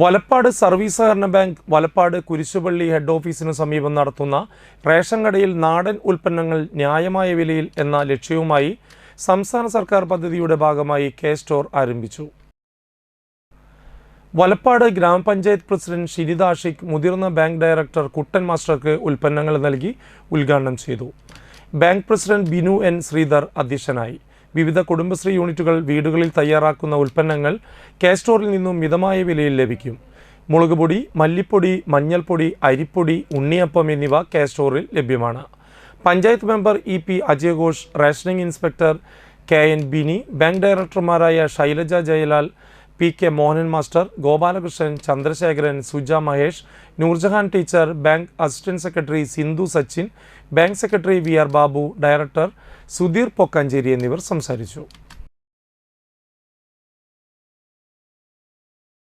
Valappad service സഹകരണ bank Valappad കുരിശുപള്ളി head ഓഫീസിന് സമീപം നടത്തുന്ന റേഷൻ കടയിൽ നാടൻ ഉൽപ്പന്നങ്ങൾ ന്യായമായ വിലയിൽ എന്ന ലക്ഷ്യവുമായി സംസ്ഥാന സർക്കാർ പദ്ധതിയുടെ ഭാഗമായി കെ സ്റ്റോർ ആരംഭിച്ചു. വലപ്പാട് ഗ്രാമപഞ്ചായത്ത് പ്രസിഡന്റ് ഷിനിത ആഷിഖ് മുതിർന്ന ബാങ്ക് ഡയറക്ടർ കുട്ടൻ മാസ്റ്റർക്ക് ഉൽപ്പന്നങ്ങൾ നൽകി ഉദ്ഘാടനം ചെയ്തു. Bank president Binu N Sreedhar അധ്യക്ഷനായി. വിവിധ കുടുംബശ്രീ യൂണിറ്റുകൾ വീടുകളിൽ തയ്യാറാക്കുന്ന ഉൽപ്പന്നങ്ങൾ കെ സ്റ്റോറിൽ നിന്നും മിതമായ വിലയിൽ ലഭിക്കും. മുളകുപൊടി മല്ലിപ്പൊടി മഞ്ഞൾപ്പൊടി അരിപ്പൊടി ഉണ്ണിയപ്പം എന്നിവ കെ സ്റ്റോറിൽ ലഭ്യമാണ്. Panchayat member E P അജയഘോഷ് rationing inspector K N Bini bank ഡയറക്ടർമാരായ Shailaja Jayalal P K Mohanan master Gopalakrishnan Chandrasekharan Suja Mahesh Noorjahan teacher bank assistant secretary Sindhu Sachin bank secretary V R Babu director Sudheer Pokkancheri എന്നിവർ സംസാരിച്ചു.